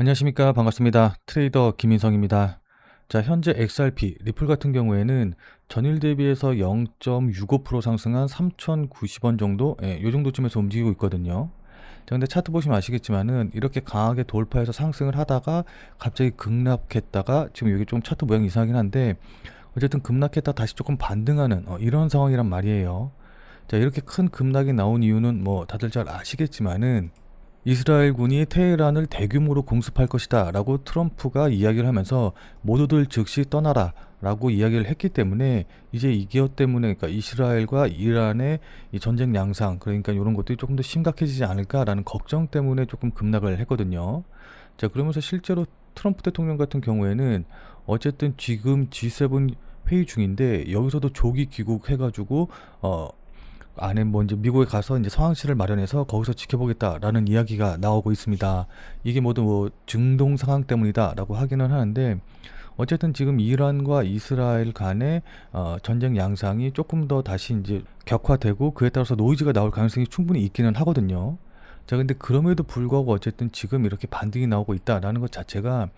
안녕하십니까. 반갑습니다. 트레이더 김인성입니다. 자, 현재 XRP, 리플 같은 경우에는 전일 대비해서 0.65% 상승한 3,090원 정도, 예, 요 정도쯤에서 움직이고 있거든요. 자, 근데 차트 보시면 아시겠지만은 이렇게 강하게 돌파해서 상승을 하다가 갑자기 급락했다가 지금 여기 좀 차트 모양이 이상하긴 한데 어쨌든 급락했다 다시 조금 반등하는 어, 이런 상황이란 말이에요. 자, 이렇게 큰 급락이 나온 이유는 뭐 다들 잘 아시겠지만은 이스라엘군이 테헤란을 대규모로 공습할 것이다 라고 트럼프가 이야기를 하면서 모두들 즉시 떠나라 라고 이야기를 했기 때문에 이제 이 기업 때문에 그러니까 이스라엘과 이란의 이 전쟁 양상 그러니까 이런 것들이 조금 더 심각해지지 않을까라는 걱정 때문에 조금 급락을 했거든요. 자 그러면서 실제로 트럼프 대통령 같은 경우에는 어쨌든 지금 G7 회의 중인데 여기서도 조기 귀국해가지고 어 안에 뭐 이제 미국에 가서 이제 상황실을 마련해서 거기서 지켜보겠다라는 이야기가 나오고 있습니다. 이게 모두 뭐 중동 상황 때문이다라고 하기는 하는데 어쨌든 지금 이란과 이스라엘 간의 어, 전쟁 양상이 조금 더 다시 이제 격화되고 그에 따라서 노이즈가 나올 가능성이 충분히 있기는 하거든요. 자, 근데 그럼에도 불구하고 어쨌든 지금 이렇게 반등이 나오고 있다라는 것 자체가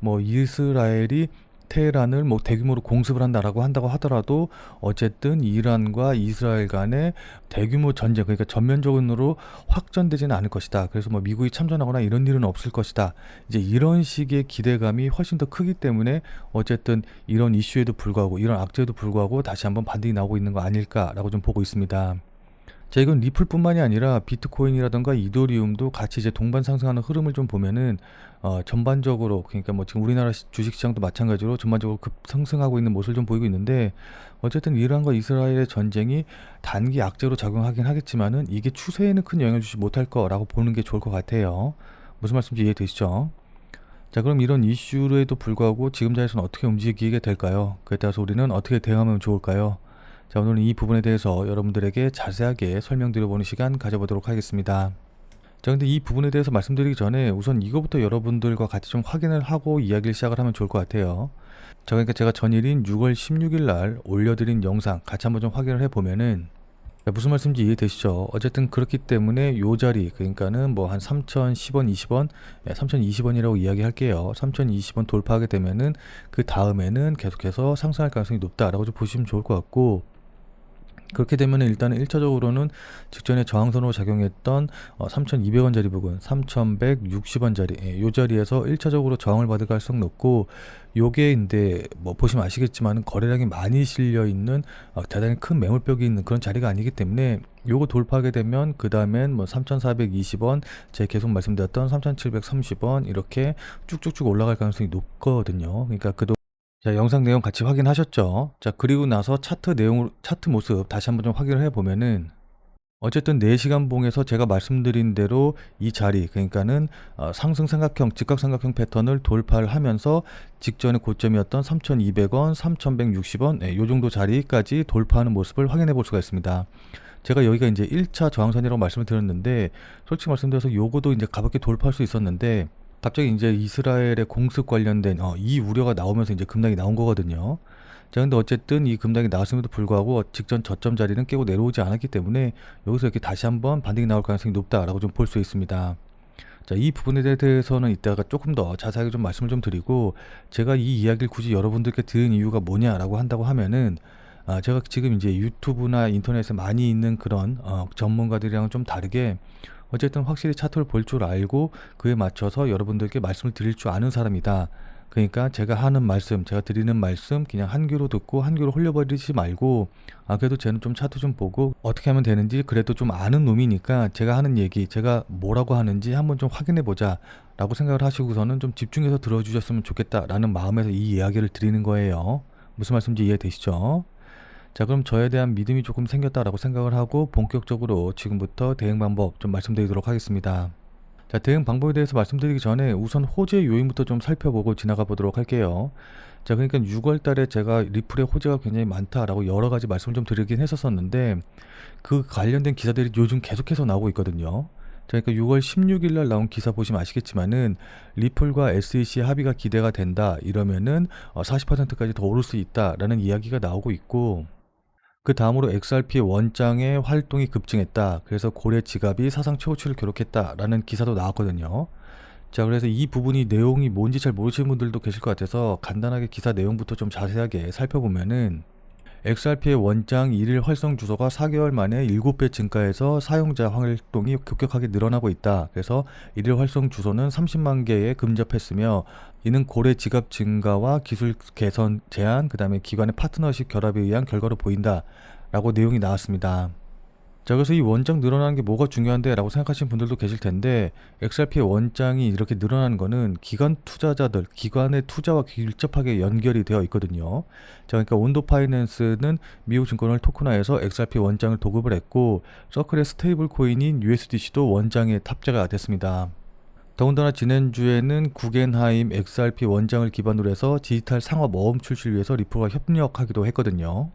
뭐 이스라엘이 테헤란을 뭐 대규모로 공습을 한다라고 한다고 하더라도 어쨌든 이란과 이스라엘 간의 대규모 전쟁 그러니까 전면적으로 확전되지는 않을 것이다. 그래서 뭐 미국이 참전하거나 이런 일은 없을 것이다. 이제 이런 식의 기대감이 훨씬 더 크기 때문에 어쨌든 이런 이슈에도 불구하고 이런 악재에도 불구하고 다시 한번 반등이 나오고 있는 거 아닐까라고 좀 보고 있습니다. 자, 이건 리플뿐만이 아니라 비트코인이라던가 이더리움도 같이 이제 동반 상승하는 흐름을 좀 보면은 어, 전반적으로 그러니까 뭐 지금 우리나라 시- 주식 시장도 마찬가지로 전반적으로 급상승하고 있는 모습을 좀 보이고 있는데 어쨌든 이란과 이스라엘의 전쟁이 단기 악재로 작용하긴 하겠지만은 이게 추세에는 큰 영향을 주지 못할 거라고 보는 게 좋을 것 같아요. 무슨 말씀인지 이해되시죠? 자, 그럼 이런 이슈에도 불구하고 지금 자리에서는 어떻게 움직이게 될까요? 그에 따라서 우리는 어떻게 대응하면 좋을까요? 자, 오늘은 이 부분에 대해서 여러분들에게 자세하게 설명드려보는 시간 가져보도록 하겠습니다. 자, 근데 이 부분에 대해서 말씀드리기 전에 우선 이거부터 여러분들과 같이 좀 확인을 하고 이야기를 시작을 하면 좋을 것 같아요. 자, 그러니까 제가 전일인 6월 16일 날 올려드린 영상 같이 한번 좀 확인을 해보면은 자, 무슨 말씀인지 이해되시죠? 어쨌든 그렇기 때문에 요 자리 그러니까는 뭐 한 3,010원, 20원, 3,020원이라고 이야기할게요. 3,020원 돌파하게 되면은 그 다음에는 계속해서 상승할 가능성이 높다라고 좀 보시면 좋을 것 같고 그렇게 되면 일단은 1차적으로는 직전에 저항선으로 작용했던 어, 3,200원짜리 부분, 3,160원짜리 예, 요 자리에서 1차적으로 저항을 받을 가능성 높고 요게 근데 뭐 보시면 아시겠지만 거래량이 많이 실려 있는 어, 대단히 큰 매물벽이 있는 그런 자리가 아니기 때문에 요거 돌파하게 되면 그 다음엔 뭐 3,420원, 제가 계속 말씀드렸던 3,730원 이렇게 쭉쭉쭉 올라갈 가능성이 높거든요. 그러니까 그동 자, 영상 내용 같이 확인하셨죠? 자, 그리고 나서 차트 내용, 차트 모습 다시 한번 좀 확인을 해보면은 어쨌든 4시간 봉에서 제가 말씀드린 대로 이 자리, 그러니까는 어, 상승 삼각형, 직각 삼각형 패턴을 돌파를 하면서 직전의 고점이었던 3,200원, 3,160원, 네, 요 정도 자리까지 돌파하는 모습을 확인해 볼 수가 있습니다. 제가 여기가 이제 1차 저항선이라고 말씀을 드렸는데 솔직히 말씀드려서 요거도 이제 가볍게 돌파할 수 있었는데 갑자기 이제 이스라엘의 공습 관련된 어, 이 우려가 나오면서 이제 급락이 나온 거거든요. 자, 근데 어쨌든 이 급락이 나왔음에도 불구하고 직전 저점 자리는 깨고 내려오지 않았기 때문에 여기서 이렇게 다시 한번 반등이 나올 가능성이 높다라고 좀 볼 수 있습니다. 자, 이 부분에 대해서는 이따가 조금 더 자세하게 좀 말씀을 좀 드리고 제가 이 이야기를 굳이 여러분들께 드린 이유가 뭐냐라고 한다고 하면은 아, 제가 지금 이제 유튜브나 인터넷에 많이 있는 그런 어, 전문가들이랑은 좀 다르게 어쨌든 확실히 차트를 볼 줄 알고 그에 맞춰서 여러분들께 말씀을 드릴 줄 아는 사람이다. 그러니까 제가 하는 말씀, 제가 드리는 말씀 그냥 한 귀로 듣고 한 귀로 홀려버리지 말고 아 그래도 쟤는 좀 차트 좀 보고 어떻게 하면 되는지 그래도 좀 아는 놈이니까 제가 하는 얘기, 제가 뭐라고 하는지 한번 좀 확인해 보자 라고 생각을 하시고서는 좀 집중해서 들어주셨으면 좋겠다라는 마음에서 이 이야기를 드리는 거예요. 무슨 말씀인지 이해되시죠? 자, 그럼 저에 대한 믿음이 조금 생겼다라고 생각을 하고 본격적으로 지금부터 대응 방법 좀 말씀드리도록 하겠습니다. 자, 대응 방법에 대해서 말씀드리기 전에 우선 호재 요인부터 좀 살펴보고 지나가 보도록 할게요. 자, 그러니까 6월 달에 제가 리플의 호재가 굉장히 많다라고 여러 가지 말씀을 좀 드리긴 했었었는데 그 관련된 기사들이 요즘 계속해서 나오고 있거든요. 자, 그러니까 6월 16일 날 나온 기사 보시면 아시겠지만은 리플과 SEC 합의가 기대가 된다 이러면은 어, 40%까지 더 오를 수 있다라는 이야기가 나오고 있고 그 다음으로 XRP 원장의 활동이 급증했다. 그래서 고래 지갑이 사상 최고치를 기록했다라는 기사도 나왔거든요. 자, 그래서 이 부분이 내용이 뭔지 잘 모르시는 분들도 계실 것 같아서 간단하게 기사 내용부터 좀 자세하게 살펴보면은 XRP의 원장 일일 활성 주소가 4개월 만에 7배 증가해서 사용자 활동이 급격하게 늘어나고 있다. 그래서 일일 활성 주소는 30만 개에 근접했으며 이는 고래 지갑 증가와 기술 개선 제한, 그 다음에 기관의 파트너십 결합에 의한 결과로 보인다. 라고 내용이 나왔습니다. 자, 그래서 이 원장 늘어나는 게 뭐가 중요한데? 라고 생각하시는 분들도 계실 텐데, XRP의 원장이 이렇게 늘어나는 거는 기관 투자자들, 기관의 투자와 밀접하게 연결이 되어 있거든요. 자, 그러니까 온도 파이낸스는 미국 증권을 토큰화해서 XRP 원장을 도급을 했고, 서클의 스테이블 코인인 USDC도 원장에 탑재가 됐습니다. 더군다나 지난주에는 구겐하임 XRP 원장을 기반으로 해서 디지털 상업 어음 출시를 위해서 리플과 협력하기도 했거든요.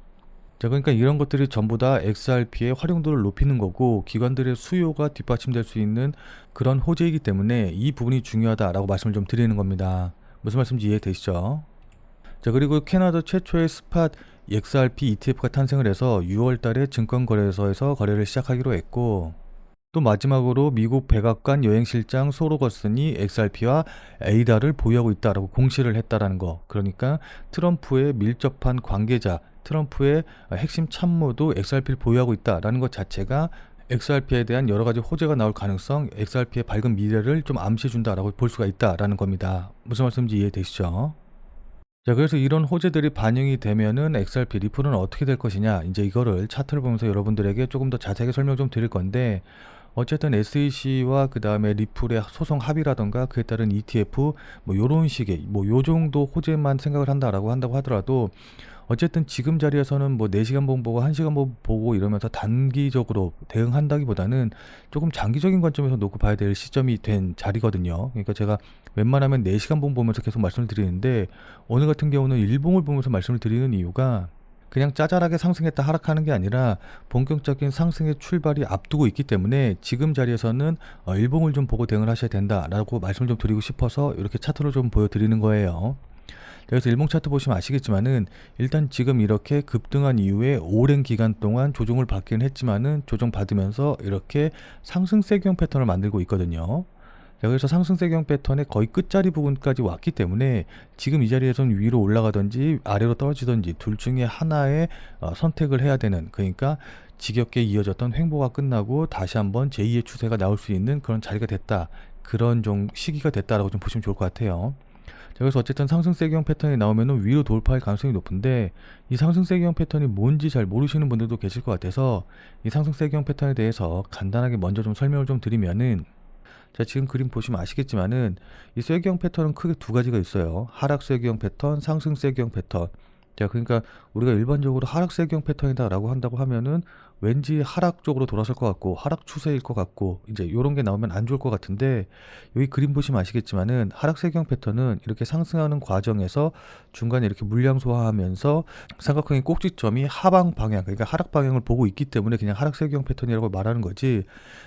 자, 그러니까 이런 것들이 전부 다 XRP의 활용도를 높이는 거고 기관들의 수요가 뒷받침될 수 있는 그런 호재이기 때문에 이 부분이 중요하다라고 말씀을 좀 드리는 겁니다. 무슨 말씀인지 이해되시죠? 자, 그리고 캐나다 최초의 스팟 XRP ETF가 탄생을 해서 6월 달에 증권거래소에서 거래를 시작하기로 했고 또 마지막으로 미국 백악관 여행실장 소로거슨이 XRP와 에이다를 보유하고 있다라고 공시를 했다라는 거. 그러니까 트럼프의 밀접한 관계자, 트럼프의 핵심 참모도 XRP를 보유하고 있다라는 것 자체가 XRP에 대한 여러 가지 호재가 나올 가능성, XRP의 밝은 미래를 좀 암시해 준다라고 볼 수가 있다라는 겁니다. 무슨 말씀인지 이해되시죠? 자, 그래서 이런 호재들이 반영이 되면은 XRP 리플은 어떻게 될 것이냐. 이제 이거를 차트를 보면서 여러분들에게 조금 더 자세하게 설명 좀 드릴 건데, 어쨌든 SEC와 그 다음에 리플의 소송 합의라던가 그에 따른 ETF 뭐 요런 식의 뭐 요 정도 호재만 생각을 한다라고 한다고 하더라도 어쨌든 지금 자리에서는 뭐 4시간 본 보고 1시간 본 보고 이러면서 단기적으로 대응한다기보다는 조금 장기적인 관점에서 놓고 봐야 될 시점이 된 자리거든요. 그러니까 제가 웬만하면 4시간 본 보면서 계속 말씀을 드리는데 오늘 같은 경우는 일봉을 보면서 말씀을 드리는 이유가 그냥 짜잘하게 상승했다 하락하는 게 아니라 본격적인 상승의 출발이 앞두고 있기 때문에 지금 자리에서는 어, 일봉을 좀 보고 대응을 하셔야 된다라고 말씀을 좀 드리고 싶어서 이렇게 차트로 좀 보여드리는 거예요. 그래서 일봉 차트 보시면 아시겠지만은 일단 지금 이렇게 급등한 이후에 오랜 기간 동안 조정을 받기는 했지만은 조정 받으면서 이렇게 상승 세경 패턴을 만들고 있거든요. 자, 그래서 상승세경 패턴의 거의 끝자리 부분까지 왔기 때문에 지금 이 자리에선 위로 올라가든지 아래로 떨어지든지 둘 중에 하나의 어, 선택을 해야 되는 그러니까 지겹게 이어졌던 횡보가 끝나고 다시 한번 제2의 추세가 나올 수 있는 그런 자리가 됐다. 그런 좀 시기가 됐다라고 좀 보시면 좋을 것 같아요. 자, 그래서 어쨌든 상승세경 패턴이 나오면 위로 돌파할 가능성이 높은데 이 상승세경 패턴이 뭔지 잘 모르시는 분들도 계실 것 같아서 이 상승세경 패턴에 대해서 간단하게 먼저 좀 설명을 좀 드리면은 자, 지금 그림 보시면 아시겠지만은 이 쇠경 패턴은 크게 두 가지가 있어요. 하락 쇠경 패턴, 상승 쇠경 패턴. 자, 그러니까 우리가 일반적으로 하락 쇠경 패턴이다라고 한다고 하면은 왠지 하락 쪽으로 돌아설 것 같고 하락 추세일 것 같고 이제 요런 게 나오면 안 좋을 것 같은데 여기 그림 보시면 아시겠지만은 하락 쇠경 패턴은 이렇게 상승하는 과정에서 중간에 이렇게 물량 소화하면서 삼각형의 꼭지점이 하방 방향 그러니까 하락 방향을 보고 있기 때문에 그냥 하락 쇠경 패턴이라고 말하는 거지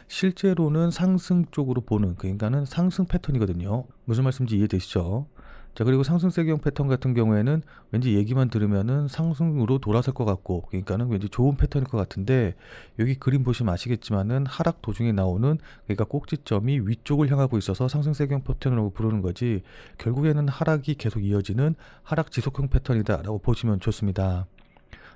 실제로는 상승 쪽으로 보는 그러니까는 상승 패턴이거든요. 무슨 말씀인지 이해되시죠? 자, 그리고 상승세경 패턴 같은 경우에는 왠지 얘기만 들으면은 상승으로 돌아설 것 같고, 그러니까는 왠지 좋은 패턴일 것 같은데, 여기 그림 보시면 아시겠지만은 하락 도중에 나오는, 그러니까 꼭지점이 위쪽을 향하고 있어서 상승세경 패턴이라고 부르는 거지, 결국에는 하락이 계속 이어지는 하락 지속형 패턴이다라고 보시면 좋습니다.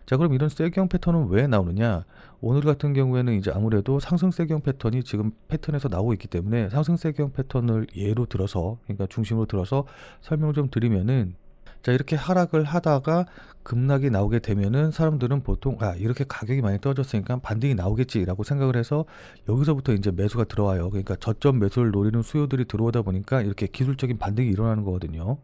자, 그럼 이런 세경 패턴은 왜 나오느냐? 오늘 같은 경우에는 이제 아무래도 상승 세경 패턴이 지금 패턴에서 나오고 있기 때문에 상승 세경 패턴을 예로 들어서, 그러니까 중심으로 들어서 설명을 좀 드리면은 자, 이렇게 하락을 하다가 급락이 나오게 되면은 사람들은 보통 아, 이렇게 가격이 많이 떨어졌으니까 반등이 나오겠지라고 생각을 해서 여기서부터 이제 매수가 들어와요. 그러니까 저점 매수를 노리는 수요들이 들어오다 보니까 이렇게 기술적인 반등이 일어나는 거거든요.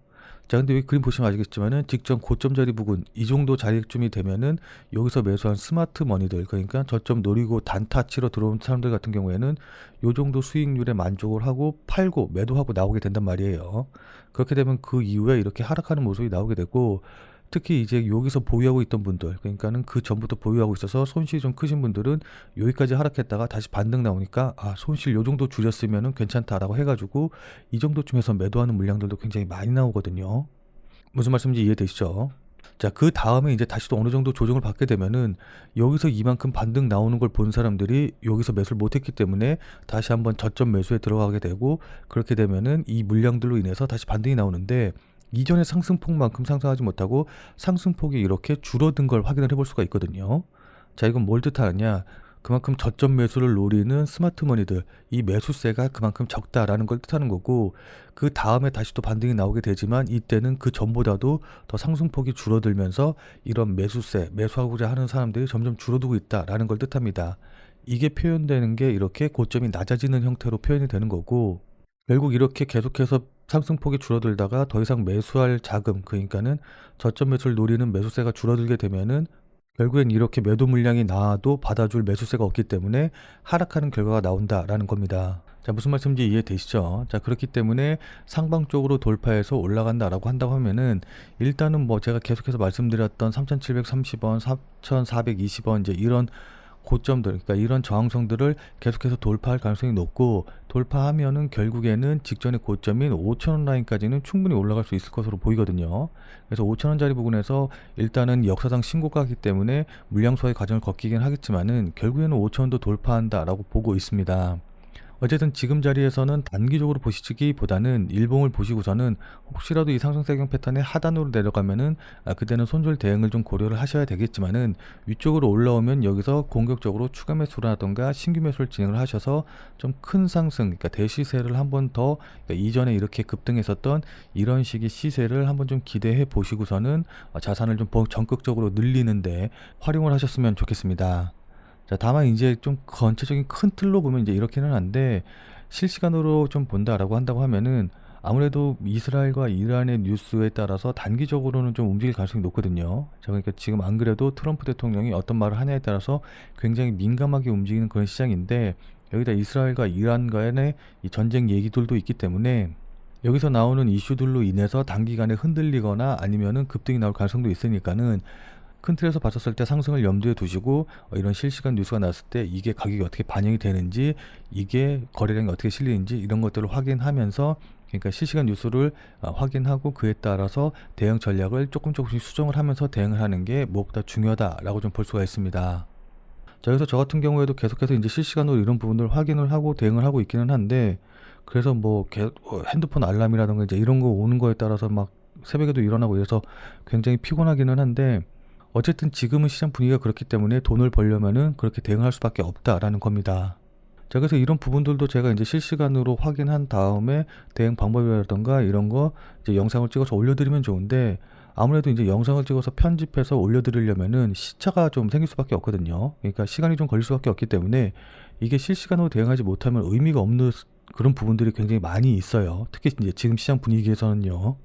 자, 근데 여기 그림 보시면 아시겠지만은 직전 고점 자리 부근 이 정도 자리쯤이 되면은 여기서 매수한 스마트 머니들 그러니까 저점 노리고 단타 치러 들어온 사람들 같은 경우에는 요 정도 수익률에 만족을 하고 팔고 매도하고 나오게 된단 말이에요. 그렇게 되면 그 이후에 이렇게 하락하는 모습이 나오게 되고 특히 이제 여기서 보유하고 있던 분들 그러니까는 그 전부터 보유하고 있어서 손실이 좀 크신 분들은 여기까지 하락했다가 다시 반등 나오니까 아 손실 요 정도 줄였으면은 괜찮다라고 해가지고 이 정도쯤에서 매도하는 물량들도 굉장히 많이 나오거든요. 무슨 말씀인지 이해되시죠? 자 그 다음에 이제 다시 또 어느 정도 조정을 받게 되면은 여기서 이만큼 반등 나오는 걸 본 사람들이 여기서 매수를 못 했기 때문에 다시 한번 저점 매수에 들어가게 되고 그렇게 되면은 이 물량들로 인해서 다시 반등이 나오는데 이전의 상승폭만큼 상승하지 못하고 상승폭이 이렇게 줄어든 걸 확인을 해볼 수가 있거든요. 자 이건 뭘 뜻하느냐 그만큼 저점 매수를 노리는 스마트머니들 이 매수세가 그만큼 적다라는 걸 뜻하는 거고 그 다음에 다시 또 반등이 나오게 되지만 이때는 그 전보다도 더 상승폭이 줄어들면서 이런 매수세 매수하고자 하는 사람들이 점점 줄어들고 있다라는 걸 뜻합니다. 이게 표현되는 게 이렇게 고점이 낮아지는 형태로 표현이 되는 거고 결국 이렇게 계속해서 상승폭이 줄어들다가 더 이상 매수할 자금 그러니까는 저점 매수를 노리는 매수세가 줄어들게 되면은 결국엔 이렇게 매도 물량이 나와도 받아줄 매수세가 없기 때문에 하락하는 결과가 나온다라는 겁니다. 자, 무슨 말씀인지 이해되시죠? 자, 그렇기 때문에 상방 쪽으로 돌파해서 올라간다라고 한다고 하면은 일단은 뭐 제가 계속해서 말씀드렸던 3,730원, 4,420원 이제 이런 고점들, 그러니까 이런 저항성들을 계속해서 돌파할 가능성이 높고 돌파하면은 결국에는 직전의 고점인 5천원 라인까지는 충분히 올라갈 수 있을 것으로 보이거든요. 그래서 5천원짜리 부분에서 일단은 역사상 신고가기 때문에 물량 소화의 과정을 거치긴 하겠지만은 결국에는 5천원도 돌파한다라고 보고 있습니다. 어쨌든 지금 자리에서는 단기적으로 보시기보다는 일봉을 보시고서는 혹시라도 이 상승세경 패턴의 하단으로 내려가면은 아, 그때는 손절 대응을 좀 고려를 하셔야 되겠지만은 위쪽으로 올라오면 여기서 공격적으로 추가 매수라던가 신규 매수를 진행을 하셔서 좀 큰 상승, 그러니까 대시세를 한번 더 그러니까 이전에 이렇게 급등했었던 이런 식의 시세를 한번 좀 기대해 보시고서는 아, 자산을 좀 적극적으로 늘리는데 활용을 하셨으면 좋겠습니다. 자, 다만 이제 좀 전체적인 큰 틀로 보면 이제 이렇게는 한데 실시간으로 좀 본다라고 한다고 하면은 아무래도 이스라엘과 이란의 뉴스에 따라서 단기적으로는 좀 움직일 가능성이 높거든요. 자, 그러니까 지금 안 그래도 트럼프 대통령이 어떤 말을 하냐에 따라서 굉장히 민감하게 움직이는 그런 시장인데 여기다 이스라엘과 이란 간의 이 전쟁 얘기들도 있기 때문에 여기서 나오는 이슈들로 인해서 단기간에 흔들리거나 아니면은 급등이 나올 가능성도 있으니까는 큰 틀에서 봤었을 때 상승을 염두에 두시고 어, 이런 실시간 뉴스가 나왔을 때 이게 가격이 어떻게 반영이 되는지 이게 거래량이 어떻게 실리는지 이런 것들을 확인하면서 그러니까 실시간 뉴스를 어, 확인하고 그에 따라서 대응 전략을 조금 조금씩 수정을 하면서 대응을 하는 게 무엇보다 중요하다라고 좀 볼 수가 있습니다. 자, 그래서 저 같은 경우에도 계속해서 이제 실시간으로 이런 부분을 확인을 하고 대응을 하고 있기는 한데 그래서 뭐 어, 핸드폰 알람이라든가 이제 이런 거 오는 거에 따라서 막 새벽에도 일어나고 이래서 굉장히 피곤하기는 한데 어쨌든 지금은 시장 분위기가 그렇기 때문에 돈을 벌려면은 그렇게 대응할 수밖에 없다라는 겁니다. 자, 그래서 이런 부분들도 제가 이제 실시간으로 확인한 다음에 대응 방법이라던가 이런 거 이제 영상을 찍어서 올려드리면 좋은데 아무래도 이제 영상을 찍어서 편집해서 올려드리려면은 시차가 좀 생길 수밖에 없거든요. 그러니까 시간이 좀 걸릴 수밖에 없기 때문에 이게 실시간으로 대응하지 못하면 의미가 없는 그런 부분들이 굉장히 많이 있어요. 특히 이제 지금 시장 분위기에서는요.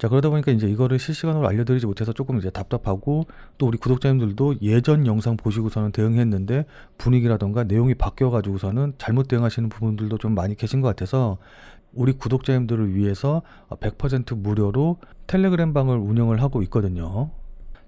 자 그러다 보니까 이제 이거를 실시간으로 알려드리지 못해서 조금 이제 답답하고 또 우리 구독자님들도 예전 영상 보시고서는 대응했는데 분위기라던가 내용이 바뀌어 가지고서는 잘못 대응하시는 부분들도 좀 많이 계신 것 같아서 우리 구독자님들을 위해서 100% 무료로 텔레그램 방을 운영을 하고 있거든요.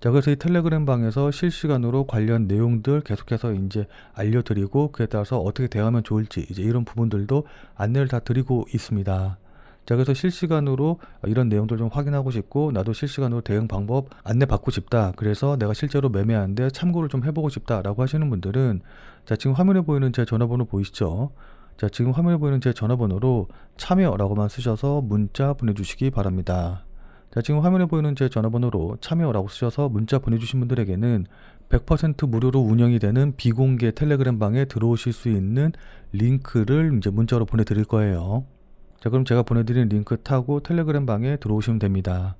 자, 그래서 이 텔레그램 방에서 실시간으로 관련 내용들 계속해서 이제 알려드리고 그에 따라서 어떻게 대응하면 좋을지 이제 이런 부분들도 안내를 다 드리고 있습니다. 자 그래서 실시간으로 이런 내용들 좀 확인하고 싶고 나도 실시간으로 대응 방법 안내 받고 싶다. 그래서 내가 실제로 매매하는데 참고를 좀 해보고 싶다 라고 하시는 분들은 자 지금 화면에 보이는 제 전화번호 보이시죠? 자 지금 화면에 보이는 제 전화번호로 참여라고만 쓰셔서 문자 보내주시기 바랍니다. 자 지금 화면에 보이는 제 전화번호로 참여라고 쓰셔서 문자 보내주신 분들에게는 100% 무료로 운영이 되는 비공개 텔레그램 방에 들어오실 수 있는 링크를 이제 문자로 보내드릴 거예요. 자 그럼 제가 보내드린 링크 타고 텔레그램 방에 들어오시면 됩니다.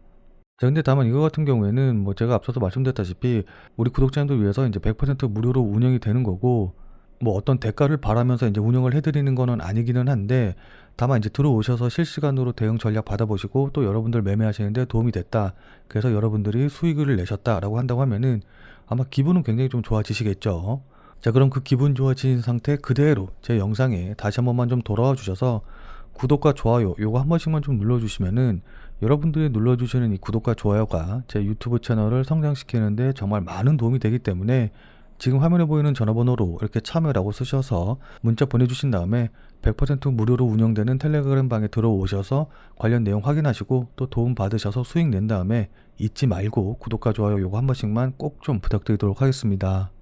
자 근데 다만 이거 같은 경우에는 뭐 제가 앞서서 말씀드렸다시피 우리 구독자님들 위해서 이제 100% 무료로 운영이 되는 거고 뭐 어떤 대가를 바라면서 이제 운영을 해드리는 거는 아니기는 한데 다만 이제 들어오셔서 실시간으로 대응 전략 받아보시고 또 여러분들 매매하시는데 도움이 됐다. 그래서 여러분들이 수익을 내셨다라고 한다고 하면은 아마 기분은 굉장히 좀 좋아지시겠죠. 자 그럼 그 기분 좋아진 상태 그대로 제 영상에 다시 한 번만 좀 돌아와 주셔서 구독과 좋아요 요거 한 번씩만 좀 눌러주시면은 여러분들이 눌러주시는 이 구독과 좋아요가 제 유튜브 채널을 성장시키는데 정말 많은 도움이 되기 때문에 지금 화면에 보이는 전화번호로 이렇게 참여라고 쓰셔서 문자 보내주신 다음에 100% 무료로 운영되는 텔레그램 방에 들어오셔서 관련 내용 확인하시고 또 도움 받으셔서 수익 낸 다음에 잊지 말고 구독과 좋아요 요거 한 번씩만 꼭 좀 부탁드리도록 하겠습니다.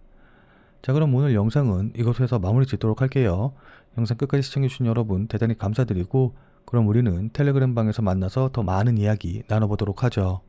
자 그럼 오늘 영상은 이것으로 해서 마무리 짓도록 할게요. 영상 끝까지 시청해주신 여러분 대단히 감사드리고 그럼 우리는 텔레그램 방에서 만나서 더 많은 이야기 나눠보도록 하죠.